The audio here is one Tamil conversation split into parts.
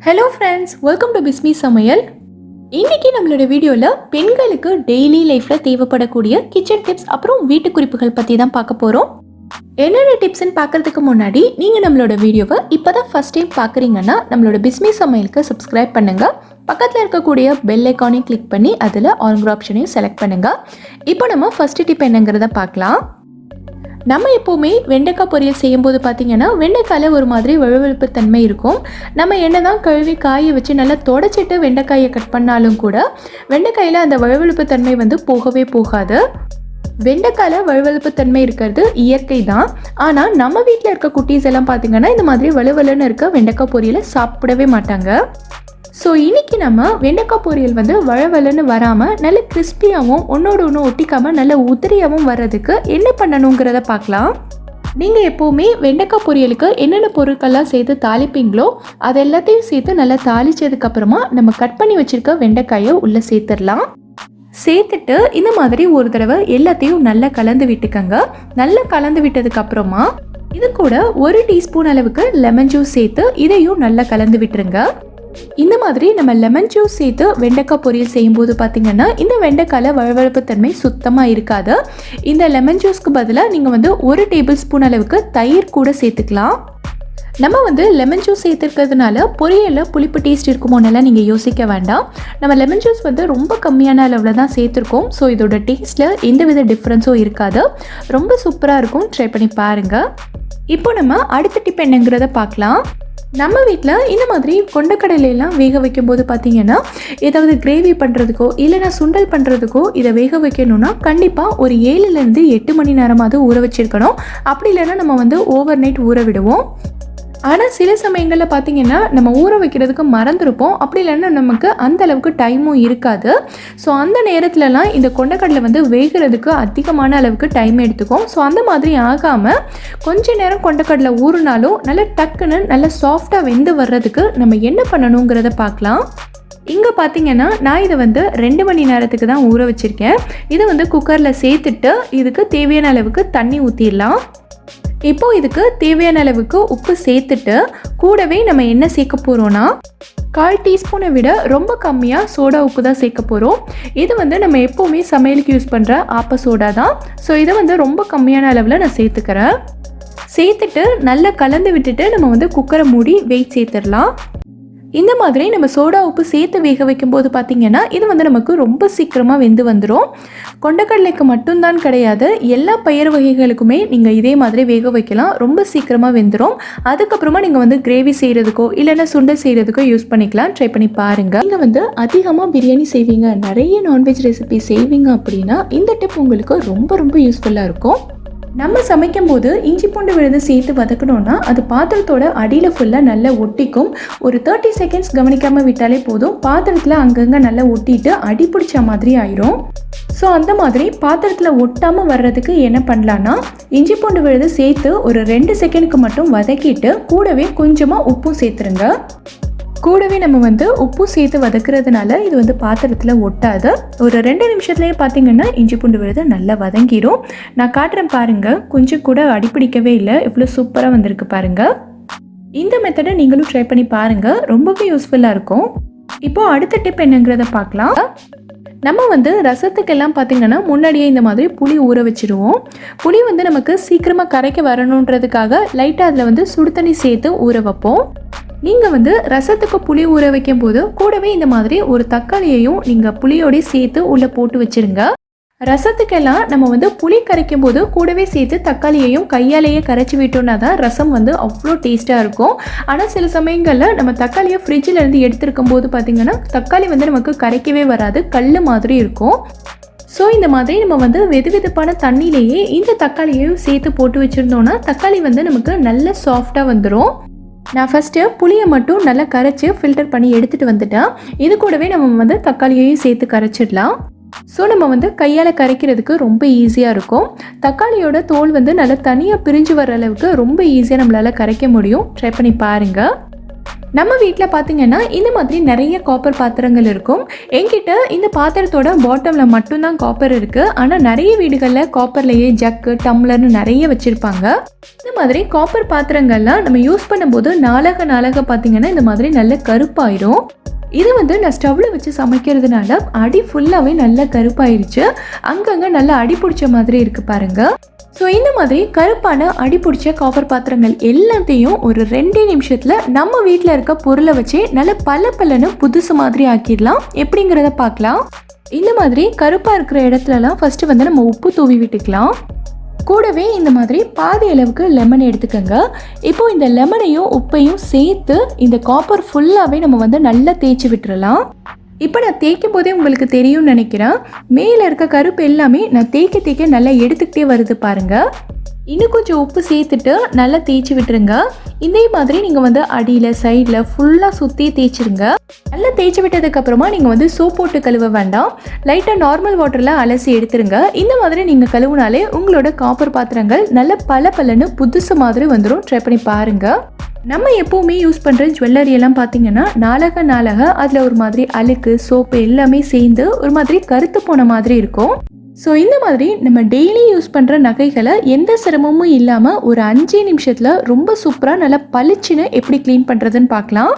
Hello friends welcome to Bismi சமையல் இன்னைக்கு நம்மளோட வீடியோவில் பெண்களுக்கு டெய்லி லைஃப்பில் தேவைப்படக்கூடிய கிச்சன் டிப்ஸ் அப்புறம் வீட்டு குறிப்புகள் பற்றி தான் பார்க்க போகிறோம் என்னென்ன டிப்ஸ்ன்னு பார்க்கறதுக்கு முன்னாடி நீங்கள் நம்மளோட வீடியோவை இப்போ தான் ஃபஸ்ட் டைம் பார்க்குறீங்கன்னா நம்மளோட பிஸ்மி சமையலுக்கு சப்ஸ்கிரைப் பண்ணுங்கள் பக்கத்தில் இருக்கக்கூடிய பெல் ஐக்கானையும் கிளிக் பண்ணி அதில் ஆல்கிற ஆப்ஷனையும் செலக்ட் பண்ணுங்கள் இப்போ நம்ம ஃபஸ்ட்டு டிப் என்னங்கிறத பார்க்கலாம். நம்ம எப்போவுமே வெண்டைக்காய் பொரியல் செய்யும்போது பார்த்தீங்கன்னா வெண்டைக்காயில் ஒரு மாதிரி வழுவழுப்பு தன்மை இருக்கும். நம்ம என்ன தான் கழுவி காய வச்சு நல்லா தொடச்சிட்டு வெண்டைக்காயை கட் பண்ணாலும் கூட வெண்டைக்காயில் அந்த வழுவழுப்பு தன்மை வந்து போகவே போகாது. வெண்டைக்காயில் வழுவழுப்பு தன்மை இருக்கிறது இயற்கை தான். ஆனால் நம்ம வீட்டில் இருக்க குட்டீஸ் எல்லாம் பார்த்தீங்கன்னா இந்த மாதிரி வலுவலுன்னு இருக்க வெண்டைக்காய் பொரியலை சாப்பிடவே மாட்டாங்க. ஸோ இன்னைக்கு நம்ம வெண்டைக்காய் பொரியல் வந்து வழவலன்னு வராமல் நல்ல கிறிஸ்பியாகவும் ஒன்றோட ஒன்று ஒட்டிக்காமல் நல்ல உதிரியாகவும் வர்றதுக்கு என்ன பண்ணணுங்கிறத பார்க்கலாம். நீங்கள் எப்போவுமே வெண்டைக்காய் பொரியலுக்கு என்னென்ன பொருட்கள்லாம் சேர்த்து தாளிப்பீங்களோ அது எல்லாத்தையும் சேர்த்து நல்லா தாளிச்சதுக்கப்புறமா நம்ம கட் பண்ணி வச்சுருக்க வெண்டைக்காயை உள்ளே சேர்த்துடலாம். சேர்த்துட்டு இந்த மாதிரி ஒரு தடவை எல்லாத்தையும் நல்லா கலந்து விட்டுக்கங்க. நல்லா கலந்து விட்டதுக்கப்புறமா இது கூட ஒரு டீஸ்பூன் அளவுக்கு லெமன் ஜூஸ் சேர்த்து இதையும் நல்லா கலந்து விட்டுருங்க. இந்த மாதிரி நம்ம லெமன் ஜூஸ் சேர்த்து வெண்டைக்காய் பொரியல் செய்யும்போது பார்த்திங்கன்னா இந்த வெண்டைக்காயில் வழவழப்பு தன்மை சுத்தமாக இருக்காது. இந்த லெமன் ஜூஸ்க்கு பதிலாக நீங்கள் வந்து ஒரு டேபிள் ஸ்பூன் அளவுக்கு தயிர் கூட சேர்த்துக்கலாம். நம்ம வந்து லெமன் ஜூஸ் சேர்த்துருக்கிறதுனால பொரியலில் புளிப்பு டேஸ்ட் இருக்குமோனெல்லாம் நீங்கள் யோசிக்க வேண்டாம். நம்ம லெமன் ஜூஸ் வந்து ரொம்ப கம்மியான அளவில் தான் சேர்த்துருக்கோம். ஸோ இதோட டேஸ்ட்டில் எந்தவித டிஃப்ரென்ஸும் இருக்காது. ரொம்ப சூப்பராக இருக்கும். ட்ரை பண்ணி பாருங்கள் இப்போ நம்ம அடுத்த டிப் என்னங்கிறத பார்க்கலாம். நம்ம வீட்டில் இந்த மாதிரி கொண்டக்கடலையெல்லாம் வேக வைக்கும்போது பார்த்தீங்கன்னா ஏதாவது கிரேவி பண்ணுறதுக்கோ இல்லைனா சுண்டல் பண்ணுறதுக்கோ இதை வேக வைக்கணும்னா கண்டிப்பாக ஒரு ஏழுலேருந்து எட்டு மணி நேரமாவது ஊற வச்சிருக்கணும். அப்படி இல்லைன்னா நம்ம வந்து ஓவர் நைட் ஊற விடுவோம். ஆனால் சில சமயங்களில் பார்த்தீங்கன்னா நம்ம ஊற வைக்கிறதுக்கு மறந்துருப்போம். அப்படி இல்லைன்னா நமக்கு அந்த அளவுக்கு டைமும் இருக்காது. ஸோ அந்த நேரத்துலலாம் இந்த கொண்டக்கடலை வந்து வேகிறதுக்கு அதிகமான அளவுக்கு டைம் எடுத்துக்கும். ஸோ அந்த மாதிரி ஆகாமல் கொஞ்ச நேரம் கொண்டக்கடலை ஊறினாலும் நல்ல டக்குன்னு நல்ல சாஃப்டாக வெந்து வர்றதுக்கு நம்ம என்ன பண்ணணுங்கிறத பார்க்கலாம் இங்கே பார்த்தீங்கன்னா நான் இதை வந்து ரெண்டு மணி நேரத்துக்கு தான் ஊற வச்சுருக்கேன். இதை வந்து குக்கரில் சேர்த்துட்டு இதுக்கு தேவையான அளவுக்கு தண்ணி ஊற்றிடலாம் இப்போ இதுக்கு தேவையான அளவுக்கு உப்பு சேர்த்துட்டு கூடவே நம்ம என்ன சேர்க்க போகிறோன்னா கால் டீஸ்பூனை விட ரொம்ப கம்மியாக சோடா உப்பு தான் சேர்க்க போகிறோம் இது வந்து நம்ம எப்போவுமே சமையலுக்கு யூஸ் பண்ணுற ஆப்ப சோடா தான். ஸோ இதை வந்து ரொம்ப கம்மியான அளவில் நான் சேர்த்துக்கிறேன். சேர்த்துட்டு நல்லா கலந்து விட்டுட்டு நம்ம வந்து குக்கரை மூடி வெயிட் சேர்த்துடலாம். இந்த மாதிரி நம்ம சோடா உப்பு சேர்த்து வேக வைக்கும்போது பார்த்திங்கன்னா இது வந்து நமக்கு ரொம்ப சீக்கிரமாக வெந்து வந்துடும் கொண்டக்கடலைக்கு மட்டும்தான் கிடையாது. எல்லா பயிர் வகைகளுக்குமே நீங்கள் இதே மாதிரி வேக வைக்கலாம். ரொம்ப சீக்கிரமாக வெந்துடும் அதுக்கப்புறமா நீங்கள் வந்து கிரேவி செய்கிறதுக்கோ இல்லைன்னா சுண்டை செய்கிறதுக்கோ யூஸ் பண்ணிக்கலாம். ட்ரை பண்ணி பாருங்கள் நீங்கள் வந்து அதிகமாக பிரியாணி செய்வீங்க நிறைய நான்வெஜ் ரெசிபி செய்வீங்க அப்படின்னா இந்த டிப் உங்களுக்கு ரொம்ப ரொம்ப யூஸ்ஃபுல்லாக இருக்கும். நம்ம சமைக்கும் போது இஞ்சி பூண்டு விழுது சேர்த்து வதக்கணும்னா அது பாத்திரத்தோட அடியில் ஃபுல்லாக நல்லா ஒட்டிக்கும். ஒரு தேர்ட்டி செகண்ட்ஸ் கவனிக்காமல் விட்டாலே போதும். பாத்திரத்தில் அங்கங்கே நல்லா ஒட்டிட்டு அடி பிடிச்ச மாதிரி ஆயிரும். ஸோ அந்த மாதிரி பாத்திரத்தில் ஒட்டாமல் வர்றதுக்கு என்ன பண்ணலான்னா இஞ்சி பூண்டு விழுது சேர்த்து ஒரு ரெண்டு செகண்டுக்கு மட்டும் வதக்கிட்டு கூடவே கொஞ்சமாக உப்பும் சேர்த்துருங்க. கூடவே நம்ம வந்து உப்பு சேர்த்து வதக்குறதுனால இது வந்து பாத்திரத்தில் ஒட்டாது. ஒரு ரெண்டு நிமிஷத்துலேயே பார்த்தீங்கன்னா இஞ்சி பூண்டு விழுது நல்லா வதங்கிடும் நான் காட்டுறேன் பாருங்கள் கொஞ்சம் கூட அடிப்பிடிக்கவே இல்லை. இவ்வளோ சூப்பராக வந்திருக்கு பாருங்கள் இந்த மெத்தடை நீங்களும் ட்ரை பண்ணி பாருங்கள் ரொம்பவே யூஸ்ஃபுல்லாக இருக்கும். இப்போ அடுத்த டிப் என்னங்கிறத பார்க்கலாம். நம்ம வந்து ரசத்துக்கெல்லாம் பார்த்திங்கன்னா முன்னாடியே இந்த மாதிரி புளி ஊற வச்சுருவோம். புளி வந்து நமக்கு சீக்கிரமாக கரைக்க வரணுன்றதுக்காக லைட்டாக அதில் வந்து சுடு தண்ணி சேர்த்து ஊற வைப்போம். நீங்கள் வந்து ரசத்துக்கு புளி ஊற வைக்கும் போது கூடவே இந்த மாதிரி ஒரு தக்காளியையும் நீங்கள் புளியோடய சேர்த்து உள்ளே போட்டு வச்சுருங்க. ரசத்துக்கெல்லாம் நம்ம வந்து புளி கரைக்கும் போது கூடவே சேர்த்து தக்காளியையும் கையாலேயே கரைச்சி விட்டோம்னா தான் ரசம் வந்து அவ்வளோ டேஸ்ட்டாக இருக்கும். ஆனால் சில சமயங்களில் நம்ம தக்காளியை ஃப்ரிட்ஜில் இருந்து எடுத்துருக்கும் போது பார்த்திங்கன்னா தக்காளி வந்து நமக்கு கரைக்கவே வராது கல் மாதிரி இருக்கும். ஸோ இந்த மாதிரி நம்ம வந்து வெது வெதுப்பான தண்ணியிலேயே இந்த தக்காளியையும் சேர்த்து போட்டு வச்சுருந்தோன்னா தக்காளி வந்து நமக்கு நல்ல சாஃப்டாக வந்துடும் நான் ஃபஸ்ட்டு புளியை மட்டும் நல்லா கரைச்சி ஃபில்டர் பண்ணி எடுத்துகிட்டு வந்துட்டேன். இது கூடவே நம்ம வந்து தக்காளியையும் சேர்த்து கரைச்சிடலாம். ஸோ நம்ம வந்து கையால் கரைக்கிறதுக்கு ரொம்ப ஈஸியாக இருக்கும். தக்காளியோட தோல் வந்து நல்லா தனியாக பிரிஞ்சு வர அளவுக்கு ரொம்ப ஈஸியாக நம்மளால் கரைக்க முடியும். ட்ரை பண்ணி பாருங்கள் நம்ம வீட்டில் பார்த்தீங்கன்னா இந்த மாதிரி நிறைய காப்பர் பாத்திரங்கள் இருக்கும். என்கிட்ட இந்த பாத்திரத்தோட பாட்டமில் மட்டும்தான் காப்பர் இருக்குது ஆனால் நிறைய வீடுகளில் காப்பர்லேயே ஜக்கு டம்ளர்னு நிறைய வச்சுருப்பாங்க. இந்த மாதிரி காப்பர் பாத்திரங்கள்லாம் நம்ம யூஸ் பண்ணும்போது நாளாக நாளாக பார்த்தீங்கன்னா இந்த மாதிரி நல்ல கருப்பாயிரும். இது வந்து நான் ஸ்டவ்வில் வச்சு சமைக்கிறதுனால அடி ஃபுல்லாகவே நல்லா கருப்பாயிருச்சு. அங்கங்கே நல்லா அடி பிடிச்ச மாதிரி இருக்குது பாருங்கள் ஸோ இந்த மாதிரி கருப்பான அடிபிடிச்ச காப்பர் பாத்திரங்கள் எல்லாத்தையும் ஒரு ரெண்டே நிமிஷத்தில் நம்ம வீட்டில் இருக்க பொருளை வச்சு நல்ல பல பலன்னு புதுசு மாதிரி ஆக்கிடலாம். எப்படிங்கிறத பார்க்கலாம். இந்த மாதிரி கருப்பாக இருக்கிற இடத்துலலாம் ஃபஸ்ட்டு வந்து நம்ம உப்பு தூவி விட்டுக்கலாம். கூடவே இந்த மாதிரி பாதி அளவுக்கு லெமன் எடுத்துக்கோங்க. இப்போ இந்த லெமனையும் உப்பையும் சேர்த்து இந்த காப்பர் ஃபுல்லாகவே நம்ம வந்து நல்லா தேய்ச்சி விட்டுறலாம். இப்போ நான் தேய்க்கும் போதே உங்களுக்கு தெரியும்னு நினைக்கிறேன். மேலே இருக்க கருப்பு எல்லாமே நான் தேய்க்க தேய்க்க நல்லா எடுத்துக்கிட்டே வருது பாருங்கள் இன்னும் கொஞ்சம் உப்பு சேர்த்துட்டு நல்லா தேய்ச்சி விட்டுருங்க. இதே மாதிரி நீங்கள் வந்து அடியில் சைடில் ஃபுல்லாக சுற்றி தேய்ச்சிருங்க. நல்லா தேய்ச்சி விட்டதுக்கப்புறமா நீங்கள் வந்து சோப் போட்டு கழுவ வேண்டாம். லைட்டாக நார்மல் வாட்டரில் அலசி எடுத்துருங்க. இந்த மாதிரி நீங்கள் கழுவுனாலே உங்களோட காப்பர் பாத்திரங்கள் நல்ல பல பலன்னு புதுசு மாதிரி வந்துடும் ட்ரை பண்ணி பாருங்கள் நம்ம எப்போவுமே யூஸ் பண்ணுற ஜுவல்லரி எல்லாம் பார்த்தீங்கன்னா நாளாக நாளாக அதில் ஒரு மாதிரி அழுக்கு சோப்பு எல்லாமே சேர்ந்து ஒரு மாதிரி கருத்து போன மாதிரி இருக்கும். ஸோ இந்த மாதிரி நம்ம டெய்லி யூஸ் பண்ணுற நகைகளை எந்த சிரமமும் இல்லாமல் ஒரு அஞ்சே நிமிஷத்தில் ரொம்ப சூப்பராக நல்லா பளிச்சுன்னு எப்படி க்ளீன் பண்ணுறதுன்னு பார்க்கலாம்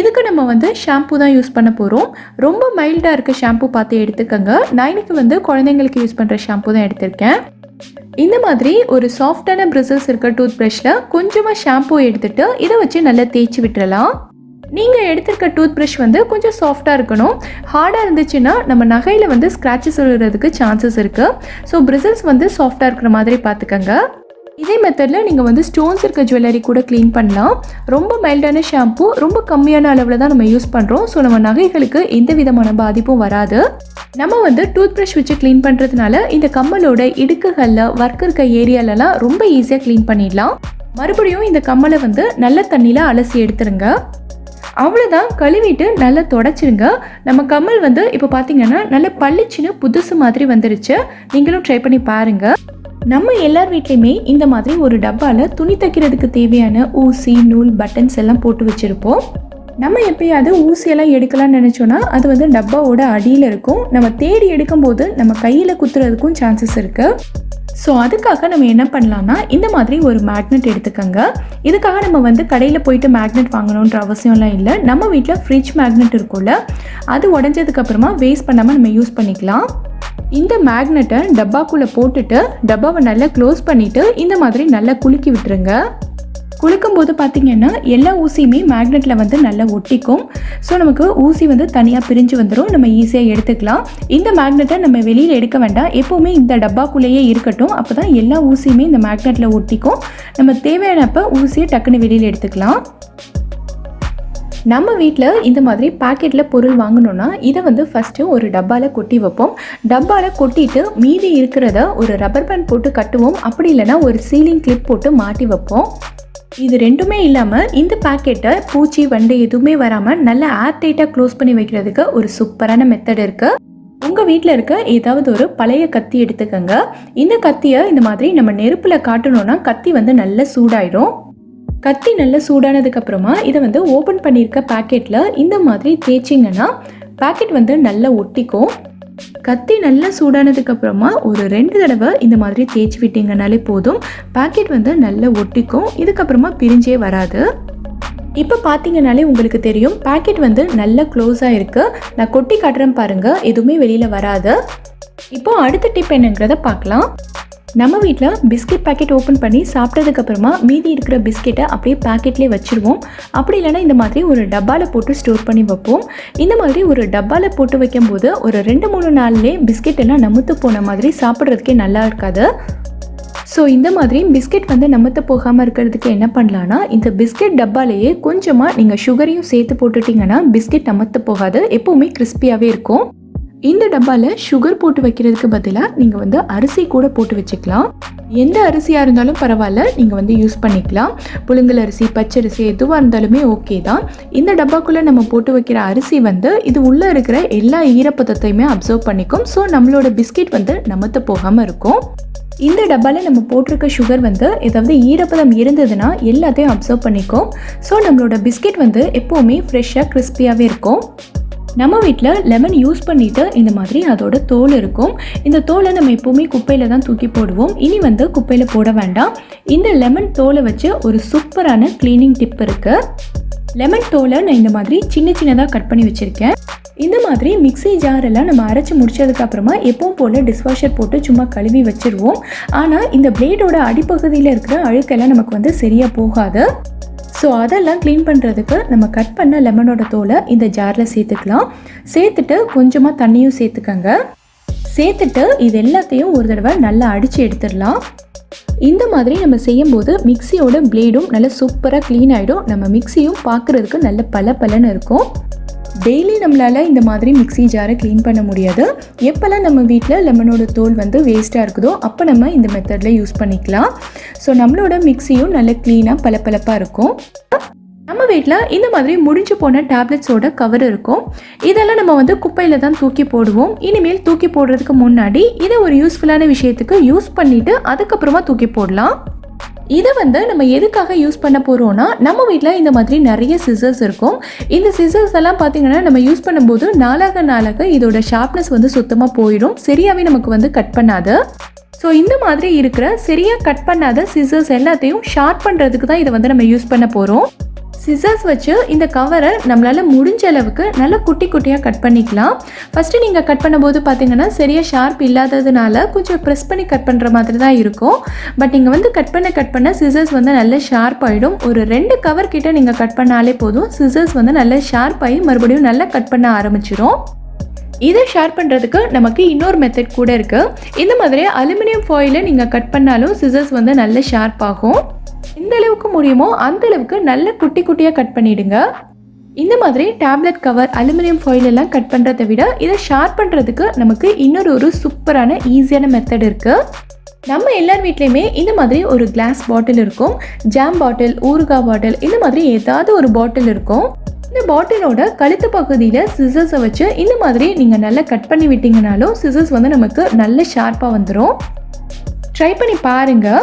இதுக்கு நம்ம வந்து ஷாம்பு தான் யூஸ் பண்ண போகிறோம் ரொம்ப மைல்டாக இருக்க ஷாம்பு பார்த்து எடுத்துக்கோங்க. நான் இன்னைக்கு வந்து குழந்தைங்களுக்கு யூஸ் பண்ணுற ஷாம்பு தான் எடுத்திருக்கேன். இந்த மாதிரி ஒரு சாஃப்டான பிரிசல்ஸ் இருக்க டூத் ப்ரஷில் கொஞ்சமாக ஷாம்பூ எடுத்துட்டு இதை வச்சு நல்லா தேய்ச்சி விட்டுறலாம். நீங்கள் எடுத்திருக்க டூத் ப்ரஷ் வந்து கொஞ்சம் சாஃப்டாக இருக்கணும். ஹார்டாக இருந்துச்சுன்னா நம்ம நகையில் வந்து ஸ்க்ராச்சஸ் விழுறதுக்கு சான்சஸ் இருக்குது ஸோ பிரிசல்ஸ் வந்து சாஃப்டாக இருக்கிற மாதிரி பார்த்துக்கோங்க. இதே மெத்தடில் நீங்கள் வந்து ஸ்டோன்ஸ் இருக்க ஜுவல்லரி கூட க்ளீன் பண்ணலாம். ரொம்ப மைல்டான ஷாம்பு ரொம்ப கம்மியான அளவில் தான் நம்ம யூஸ் பண்ணுறோம் ஸோ நம்ம நகைகளுக்கு எந்த விதமான பாதிப்பும் வராது. நம்ம வந்து டூத் ப்ரஷ் வச்சு க்ளீன் பண்ணுறதுனால இந்த கம்மலோட இடுக்குகளில் ஒர்க் இருக்க ஏரியாலலாம் ரொம்ப ஈஸியாக க்ளீன் பண்ணிடலாம். மறுபடியும் இந்த கம்மலை வந்து நல்ல தண்ணியில் அலசி எடுத்துருங்க. அவ்வளோதான் கழுவிட்டு நல்லா தொடச்சிருங்க. நம்ம கம்மல் வந்து இப்போ பார்த்தீங்கன்னா நல்ல பளிச்சுன்னு புதுசு மாதிரி வந்துருச்சு. நீங்களும் ட்ரை பண்ணி பாருங்கள் நம்ம எல்லார் வீட்லேயுமே இந்த மாதிரி ஒரு டப்பாவில் துணி தைக்கிறதுக்கு தேவையான ஊசி நூல் பட்டன்ஸ் எல்லாம் போட்டு வச்சுருப்போம். நம்ம எப்பயாவது ஊசியெல்லாம் எடுக்கலாம்னு நினச்சோன்னா அது வந்து டப்பாவோட அடியில் இருக்கும். நம்ம தேடி எடுக்கும்போது நம்ம கையில் குத்துறதுக்கும் சான்சஸ் இருக்குது ஸோ அதுக்காக நம்ம என்ன பண்ணலாம்னா இந்த மாதிரி ஒரு மேக்னெட் எடுத்துக்கோங்க. இதுக்காக நம்ம வந்து கடையில் போயிட்டு மேக்னெட் வாங்கணுன்ற அவசியம்லாம் இல்லை. நம்ம வீட்டில் ஃப்ரிட்ஜ் மேக்னெட் இருக்கும்ல அது உடஞ்சதுக்கப்புறமா வேஸ்ட் பண்ணாமல் நம்ம யூஸ் பண்ணிக்கலாம். இந்த மேக்னெட்டை டப்பாக்குள்ளே போட்டுட்டு டப்பாவை நல்லா க்ளோஸ் பண்ணிவிட்டு இந்த மாதிரி நல்லா குலுக்கி விட்டுருங்க. குளிக்கும் போது பார்த்தீங்கன்னா எல்லா ஊசியுமே மேக்னெட்டில் வந்து நல்லா ஒட்டிக்கும். ஸோ நமக்கு ஊசி வந்து தனியாக பிரிஞ்சு வந்துடும் நம்ம ஈஸியாக எடுத்துக்கலாம். இந்த மேக்னெட்டை நம்ம வெளியில் எடுக்க வேண்டாம். எப்போவுமே இந்த டப்பாக்குள்ளேயே இருக்கட்டும். அப்போ தான் எல்லா ஊசியுமே இந்த மேக்னெட்டில் ஒட்டிக்கும். நம்ம தேவையானப்போ ஊசியை டக்குன்னு வெளியில் எடுத்துக்கலாம். நம்ம வீட்டில் இந்த மாதிரி பாக்கெட்டில் பொருள் வாங்கணும்னா இதை வந்து ஃபஸ்ட்டு ஒரு டப்பாவில் கொட்டி வைப்போம். டப்பாவில் கொட்டிட்டு மீதி இருக்கிறத ஒரு ரப்பர் பேண்ட் போட்டு கட்டுவோம். அப்படி இல்லைன்னா ஒரு சீலிங் கிளிப் போட்டு மாட்டி வைப்போம். இது ரெண்டுமே இல்லாமல் இந்த பாக்கெட்டை பூச்சி வண்டு எதுவுமே வராமல் நல்லா ஏர்டைட்டாக க்ளோஸ் பண்ணி வைக்கிறதுக்கு ஒரு சூப்பரான மெத்தட் இருக்குது உங்கள் வீட்டில் இருக்க ஏதாவது ஒரு பழைய கத்தி எடுத்துக்கோங்க. இந்த கத்தியை இந்த மாதிரி நம்ம நெருப்பில் காட்டணும்னா கத்தி வந்து நல்லா சூடாயிடும் கத்தி நல்லா சூடானதுக்கு அப்புறமா இதை வந்து ஓப்பன் பண்ணியிருக்க பாக்கெட்டில் இந்த மாதிரி தேய்ச்சிங்கன்னா பாக்கெட் வந்து நல்லா ஒட்டிக்கும். கத்தி நல்லா சூடானதுக்கு அப்புறமா ஒரு ரெண்டு தடவை இந்த மாதிரி தேய்ச்சி விட்டீங்கனாலே போதும். பாக்கெட் வந்து நல்லா ஒட்டிக்கும். இதுக்கப்புறமா பிரிஞ்சே வராது. இப்போ பார்த்தீங்கனாலே உங்களுக்கு தெரியும் பாக்கெட் வந்து நல்லா க்ளோஸாக இருக்குது நான் கொட்டி காட்டுறேன் பாருங்கள் எதுவுமே வெளியில் வராது. இப்போ அடுத்த டிப் என்னங்கிறத பார்க்கலாம். நம்ம வீட்டில் பிஸ்கெட் பாக்கெட் ஓப்பன் பண்ணி சாப்பிட்டதுக்கப்புறமா மீதி இருக்கிற பிஸ்கெட்டை அப்படியே பாக்கெட்லேயே வச்சுருவோம். அப்படி இல்லைன்னா இந்த மாதிரி ஒரு டப்பாவில் போட்டு ஸ்டோர் பண்ணி வைப்போம். இந்த மாதிரி ஒரு டப்பாவில் போட்டு வைக்கும்போது ஒரு ரெண்டு மூணு நாள்லேயே பிஸ்கெட் எல்லாம் நமுத்து போன மாதிரி சாப்பிட்றதுக்கே நல்லா இருக்காது. ஸோ இந்த மாதிரி பிஸ்கெட் வந்து நமத்து போகாமல் இருக்கிறதுக்கு என்ன பண்ணலான்னா இந்த பிஸ்கெட் டப்பாலேயே கொஞ்சமாக நீங்கள் சுகரையும் சேர்த்து போட்டுட்டிங்கன்னா பிஸ்கெட் நமத்து போகாது. எப்போவுமே கிறிஸ்பியாகவே இருக்கும். இந்த டப்பாவில் சுகர் போட்டு வைக்கிறதுக்கு பதிலாக நீங்கள் வந்து அரிசி கூட போட்டு வச்சுக்கலாம். எந்த அரிசியாக இருந்தாலும் பரவாயில்ல நீங்கள் வந்து யூஸ் பண்ணிக்கலாம். புழுங்கல் அரிசி பச்சரிசி எதுவாக இருந்தாலுமே ஓகே தான். இந்த டப்பாக்குள்ளே நம்ம போட்டு வைக்கிற அரிசி வந்து இது உள்ளே இருக்கிற எல்லா ஈரப்பதத்தையுமே அப்சர்வ் பண்ணிக்கும். ஸோ நம்மளோட பிஸ்கெட் வந்து நமத்து போகாமல் இருக்கும். இந்த டப்பாவில் நம்ம போட்டிருக்க சுகர் வந்து ஏதாவது ஈரப்பதம் இருந்ததுன்னா எல்லாத்தையும் அப்சர்வ் பண்ணிக்கும். ஸோ நம்மளோட பிஸ்கெட் வந்து எப்போவுமே ஃப்ரெஷ்ஷாக கிறிஸ்பியாகவே இருக்கும். நம்ம வீட்டில் லெமன் யூஸ் பண்ணிவிட்டு இந்த மாதிரி அதோட தோல் இருக்கும். இந்த தோலை நம்ம எப்போவுமே குப்பையில் தான் தூக்கி போடுவோம். இனி வந்து குப்பையில் போட வேண்டாம். இந்த லெமன் தோலை வச்சு ஒரு சூப்பரான க்ளீனிங் டிப் இருக்குது லெமன் தோலை நான் இந்த மாதிரி சின்ன சின்னதாக கட் பண்ணி வச்சுருக்கேன். இந்த மாதிரி மிக்ஸி ஜாரெல்லாம் நம்ம அரைச்சி முடிச்சதுக்கப்புறமா எப்பவும் போல் டிஷ்வாஷர் போட்டு சும்மா கழுவி வச்சுருவோம். ஆனால் இந்த பிளேடோட அடிப்பகுதியில் இருக்கிற அழுக்கெல்லாம் நமக்கு வந்து சரியாக போகாது. ஸோ அதெல்லாம் க்ளீன் பண்ணுறதுக்கு நம்ம கட் பண்ண லெமனோட தோலை இந்த ஜாரில் சேர்த்துக்கலாம். சேர்த்துட்டு கொஞ்சமாக தண்ணியும் சேர்த்துக்கங்க. சேர்த்துட்டு இது எல்லாத்தையும் ஒரு தடவை நல்லா அடித்து எடுத்துடலாம். இந்த மாதிரி நம்ம செய்யும்போது மிக்சியோட பிளேடும் நல்லா சூப்பராக க்ளீன் ஆகிடும் நம்ம மிக்சியும் பார்க்குறதுக்கு நல்ல பல பலன்னு இருக்கும். டெய்லி நம்மளால் இந்த மாதிரி மிக்ஸி ஜாரை க்ளீன் பண்ண முடியாது. எப்போல்லாம் நம்ம வீட்டில் லெமனோட தோல் வந்து வேஸ்ட்டாக இருக்குதோ அப்போ நம்ம இந்த மெத்தடில் யூஸ் பண்ணிக்கலாம். ஸோ நம்மளோட மிக்ஸியும் நல்ல க்ளீனாக பளபளப்பாக இருக்கும். நம்ம வீட்டில் இந்த மாதிரி முடிஞ்சு போன டேப்லெட்ஸோட கவர் இருக்கும். இதெல்லாம் நம்ம வந்து குப்பையில் தான் தூக்கி போடுவோம். இனிமேல் தூக்கி போடுறதுக்கு முன்னாடி இதை ஒரு யூஸ்ஃபுல்லான விஷயத்துக்கு யூஸ் பண்ணிவிட்டு அதுக்கப்புறமா தூக்கி போடலாம். இதை வந்து நம்ம எதுக்காக யூஸ் பண்ண போகிறோம்னா நம்ம வீட்டில் இந்த மாதிரி நிறைய சிசர்ஸ் இருக்கும். இந்த சிசர்ஸ் எல்லாம் பார்த்தீங்கன்னா நம்ம யூஸ் பண்ணும்போது நாளாக நாளாக இதோட ஷார்ப்னஸ் வந்து சுத்தமாக போயிடும். சரியாகவே நமக்கு வந்து கட் பண்ணாது. ஸோ இந்த மாதிரி இருக்கிற சரியாக கட் பண்ணாத சிசர்ஸ் எல்லாத்தையும் ஷார்ப் பண்ணுறதுக்கு தான் இதை வந்து நம்ம யூஸ் பண்ண போகிறோம் சிசர்ஸ் வச்சு இந்த கவரை நம்மளால் முடிஞ்ச அளவுக்கு நல்லா குட்டி குட்டியாக கட் பண்ணிக்கலாம். ஃபஸ்ட்டு நீங்கள் கட் பண்ணும்போது பார்த்தீங்கன்னா சரியாக ஷார்ப் இல்லாததுனால கொஞ்சம் ப்ரெஸ் பண்ணி கட் பண்ணுற மாதிரி தான் இருக்கும். பட் நீங்கள் வந்து கட் பண்ண கட் பண்ண சிசர்ஸ் வந்து நல்லா ஷார்ப் ஆகிடும் ஒரு ரெண்டு கவர் கிட்ட நீங்கள் கட் பண்ணாலே போதும். சிசர்ஸ் வந்து நல்லா ஷார்ப் ஆகி மறுபடியும் நல்லா கட் பண்ண ஆரம்பிச்சிடும் இதை ஷேர் பண்ணுறதுக்கு நமக்கு இன்னொரு மெத்தட் கூட இருக்குது இந்த மாதிரி அலுமினியம் ஃபாயிலை நீங்கள் கட் பண்ணாலும் சிசர்ஸ் வந்து நல்ல ஷார்ப் ஆகும். எந்த அளவுக்கு முடியுமோ அந்த அளவுக்கு நல்ல குட்டி குட்டியாக கட் பண்ணிவிடுங்க இந்த மாதிரி டேப்லெட் கவர் அலுமினியம் ஃபாயில் எல்லாம் கட் பண்ணுறதை விட இதை ஷார்ப் பண்ணுறதுக்கு நமக்கு இன்னொரு ஒரு சூப்பரான ஈஸியான மெத்தட் இருக்குது நம்ம எல்லார் வீட்லேயுமே இந்த மாதிரி ஒரு கிளாஸ் பாட்டில் இருக்கும். ஜாம் பாட்டில் ஊறுகாய் பாட்டில் இந்த மாதிரி ஏதாவது ஒரு பாட்டில் இருக்கும். இந்த பாட்டிலோட கழுத்து பகுதியில் சிசர்ஸை வச்சு இந்த மாதிரி நீங்கள் நல்லா கட் பண்ணி விட்டீங்கனாலும் சிசர்ஸ் வந்து நமக்கு நல்ல ஷார்ப்பாக வந்துடும் ட்ரை பண்ணி பாருங்கள்